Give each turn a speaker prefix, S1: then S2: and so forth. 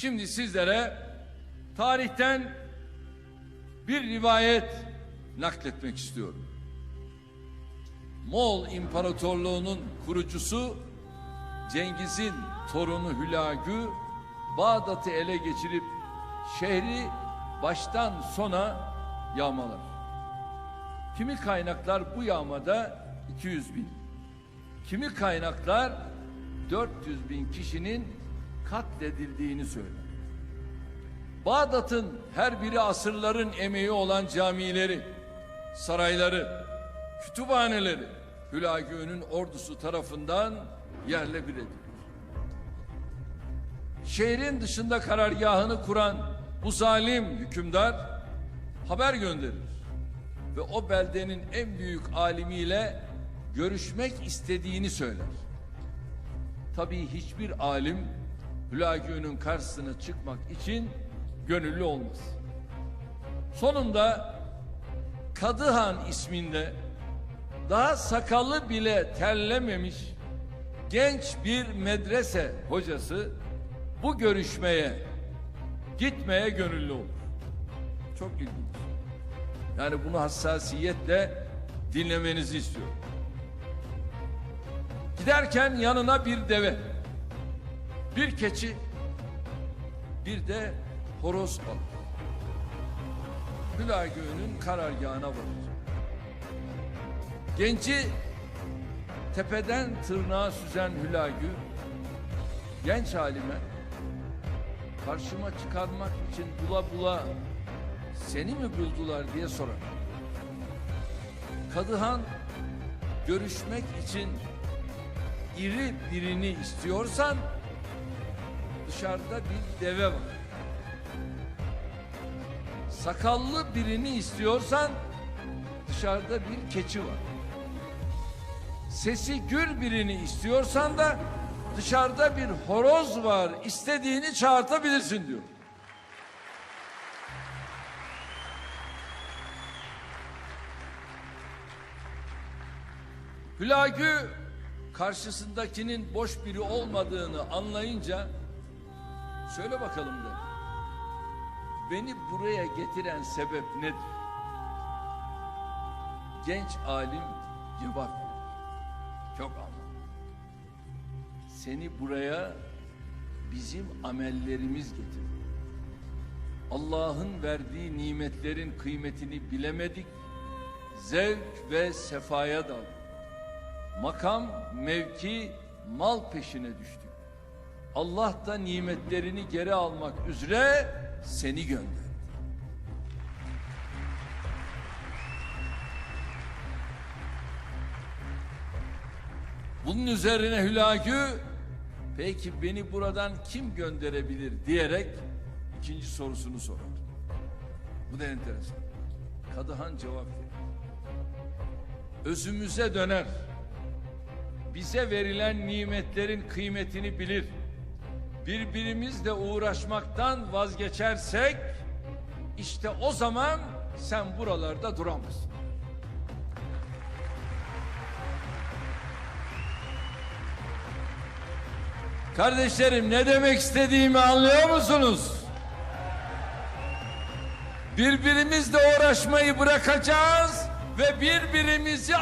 S1: Şimdi sizlere tarihten bir rivayet nakletmek istiyorum. Moğol İmparatorluğu'nun kurucusu Cengiz'in torunu Hülagü Bağdat'ı ele geçirip şehri baştan sona yağmalar. Kimi kaynaklar bu yağmada 200 bin, kimi kaynaklar 400 bin kişinin katledildiğini söyler. Bağdat'ın her biri asırların emeği olan camileri, sarayları, kütüphaneleri Hülagü'nün ordusu tarafından yerle bir edilir. Şehrin dışında karargahını kuran bu zalim hükümdar haber gönderir ve o beldenin en büyük alimiyle görüşmek istediğini söyler. Tabii hiçbir alim Hülagü'nün karşısına çıkmak için gönüllü olmaz. Sonunda Kadıhan isminde daha sakalı bile terlememiş genç bir medrese hocası bu görüşmeye gitmeye gönüllü olur. Çok ilginç. Yani bunu hassasiyetle dinlemenizi istiyorum. Giderken yanına bir deve, bir keçi, bir de horoz alır. Hülagü'nün karargahına varır. Genci tepeden tırnağa süzen Hülagü, genç halime karşıma çıkarmak için bula bula seni mi buldular diye sorar. Kadıhan görüşmek için iri birini istiyorsan dışarıda bir deve var. Sakallı birini istiyorsan dışarıda bir keçi var. Sesi gür birini istiyorsan da dışarıda bir horoz var. İstediğini çağırtabilirsin diyor. Hülagü karşısındakinin boş biri olmadığını anlayınca söyle bakalım der. Beni buraya getiren sebep nedir? Genç alim cevap verir. Çok anlamlı. Seni buraya bizim amellerimiz getirdi. Allah'ın verdiği nimetlerin kıymetini bilemedik. Zevk ve sefaya daldık. Makam, mevki, mal peşine düştük. Allah da nimetlerini geri almak üzere seni gönderdi. Bunun üzerine Hülagü peki beni buradan kim gönderebilir diyerek ikinci sorusunu sorar. Bu da enteresan. Kadıhan cevap verir. Özümüze döner. Bize verilen nimetlerin kıymetini bilir. Birbirimizle uğraşmaktan vazgeçersek işte o zaman sen buralarda duramazsın. Kardeşlerim ne demek istediğimi anlıyor musunuz? Birbirimizle uğraşmayı bırakacağız ve birbirimizi